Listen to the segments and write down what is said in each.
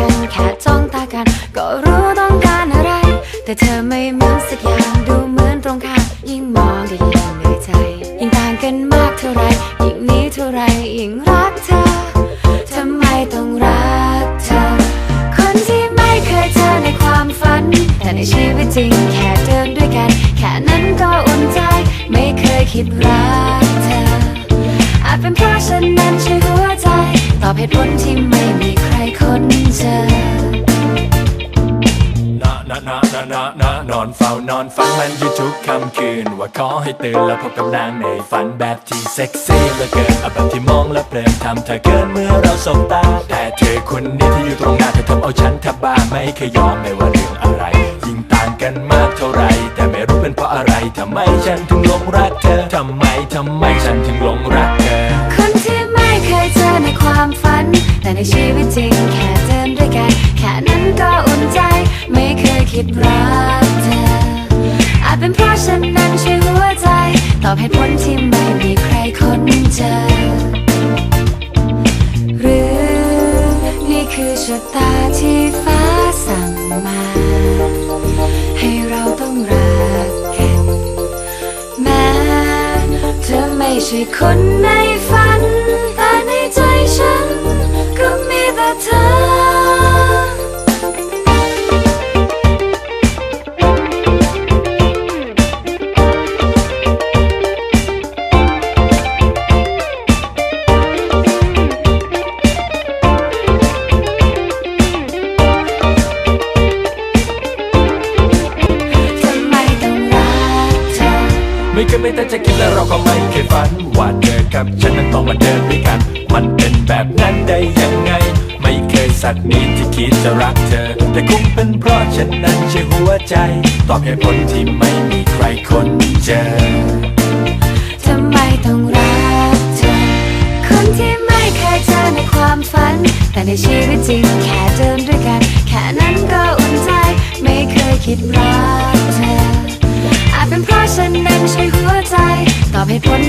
กันแค่จ้องตากัน ก็รู้ต้องการอะไร แต่เธอไม่เหมือนสักอย่างดูเหมือนตรงข้ามยิ่งมองก็ยิ่งเหนื่อยใจ ยิ่งต่างกันมากเท่าไรยิ่งนี้เท่าไรยิ่งรักเธอทำไมต้องรักเธอ คนที่ไม่เคยเจอในความฝัน แต่ในชีวิตจริงแค่เดินด้วยกัน แค่นั้นก็อุ่นใจ ไม่เคยคิดรักเธออาจเป็นเพราะฉันนั้นใช่หัวใจ ตอบเหตุผลที่ไม่มี ครค้นเจอนะนะนะนะนะนะนอนเฝ้านอนฝันมันอยู่ทุกค่ำคืน ว่าขอให้ตื่นแล้วพบกับนางในฝันแบบที่เซ็กซี่เหลือเกินอาแบบที่มองแล้วเพลินทำเธอเกินเมื่อเราสบตา แต่เธอคนนี้ที่อยู่ตรงหน้าเธอทำเอาฉันแทบบ้าไม่เคยยอมไม่ว่าเรื่องอะไร ยิ่งต่างกันมากเท่าไร แต่ไม่รู้เป็นเพราะอะไรทำไมฉันถึงหลงรักเธอทำไมทำไมฉันถึงหลงรักเธอคนที่ไม่เคยเจอในความฝัน แต่ในชีวิตจริงแค่เดินด้วยกัน แค่นั้นก็อุ่นใจ ไม่เคยคิดรักเธอ อาจเป็นเพราะฉันนั้นใช่หัวใจ ตอบเหตุผลที่ไม่มีใครค้นเจอ หรือนี่คือชะตาที่ฟ้าสั่งมา ให้เราต้องรักกันแม้เธอไม่ใช่คนใน ไม่แต่จะคิดและเราก็ไม่เคยฝัน ว่าเธอกับฉันนั้นต้องมาเดินด้วยกัน มันเป็นแบบนั้นได้ยังไง ไม่เคยสักนิดที่คิดจะรักเธอ แต่คงเป็นเพราะฉันนั้นใช่หัวใจ ตอบเหตุผลที่ไม่มีใครคนเจอทำไม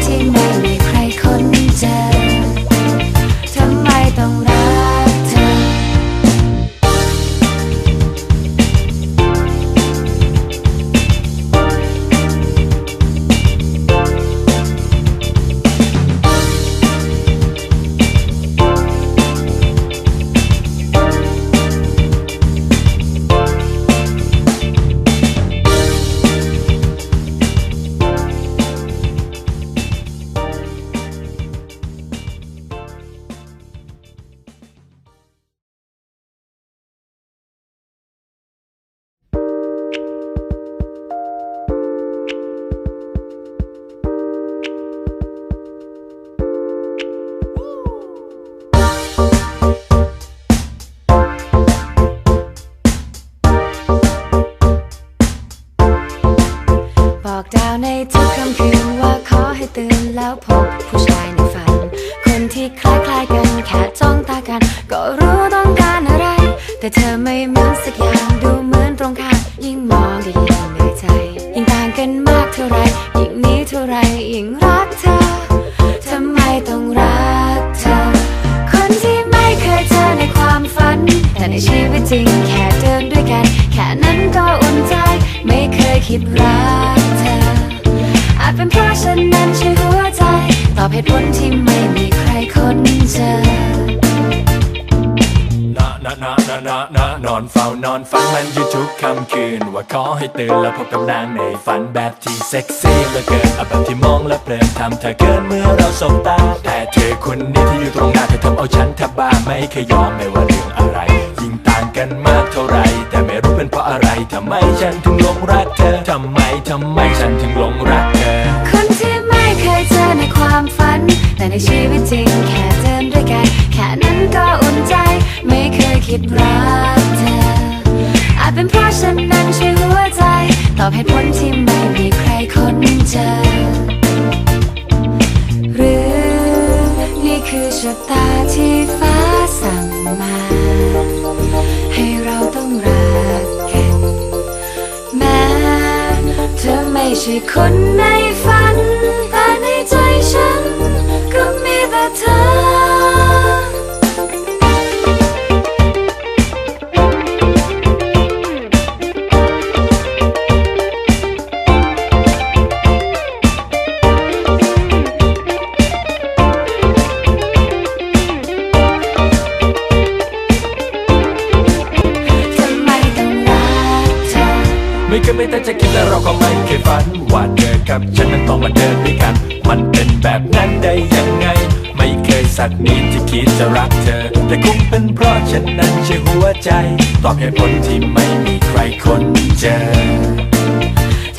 ต ดาวในทุกค่ำคืนว่าขอให้ตื่นแล้วพบผู้ชายในฝัน คนที่คล้ายๆกันแค่จ้องตากัน ก็รู้ต้องการอะไร แต่เธอไม่เหมือนสักอย่างดูเหมือนตรงข้ามยิ่งมองก็ยิ่งเหนื่อยใจ ยิ่งต่างกันมากเท่าไรยิ่งนี้เท่าไรยิ่งรักเธอทำไมต้องรักเธอ คนที่ไม่เคยเจอในความฝัน แต่ในชีวิตจริงแค่เดินด้วยกัน แค่นั้นก็อุ่นใจไม่เคยคิดรัก เป็นเพราะฉันนั้นใช่หัวใจ ตอบเหตุผลที่ไม่มีใครค้นเจอนะนะนะนะนะนะนอนเฝ้านอนฝันมันอยู่ทุกค่ำคืน ว่าขอให้ตื่นแล้วพบกับนางในฝันแบบที่เซ็กซี่เหลือเกินเอาแบบที่มองแล้วเพลินทำเธอเกินเมื่อเราสบตา แต่เธอคนนี้ที่อยู่ตรงหน้าเธอทำเอาฉันแทบบ้าไม่เคยยอมไม่ว่าเรื่องอะไร ยิ่งต่างกันมากเท่าไรแต่ไม่รู้เป็นเพราะอะไรทำไมฉันถึง ฉันถึงหลงรักเธอ คนที่ไม่เคยเจอในความฝัน แต่ในชีวิตจริงแค่เดินด้วยกัน แค่นั้นก็อุ่นใจ ไม่เคยคิดรักเธอ อาจเป็นเพราะฉันนั้นใช่หัวใจ ตอบเหตุผลที่ ใช่คนในฝัน แต่ในใจฉัน ก็มีแต่เธอไม่เคยไม่ตั้งใจคิดและเราก็ไม่เคย ว่าเธอกับฉันนั้นต้องมาเดินด้วยกัน มันเป็นแบบนั้นได้ยังไง ไม่เคยสักนิดที่คิดจะรักเธอ แต่คงเป็นเพราะฉันนั้นใช่หัวใจ ตอบเหตุผลที่ไม่มีใครคนเจอ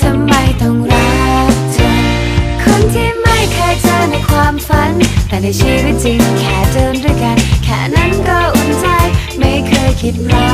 ทำไมต้องรักเธอ คนที่ไม่เคยเจอในความฝัน แต่ในชีวิตจริงแค่เดินด้วยกัน แค่นั้นก็อุ่นใจ ไม่เคยคิดรัก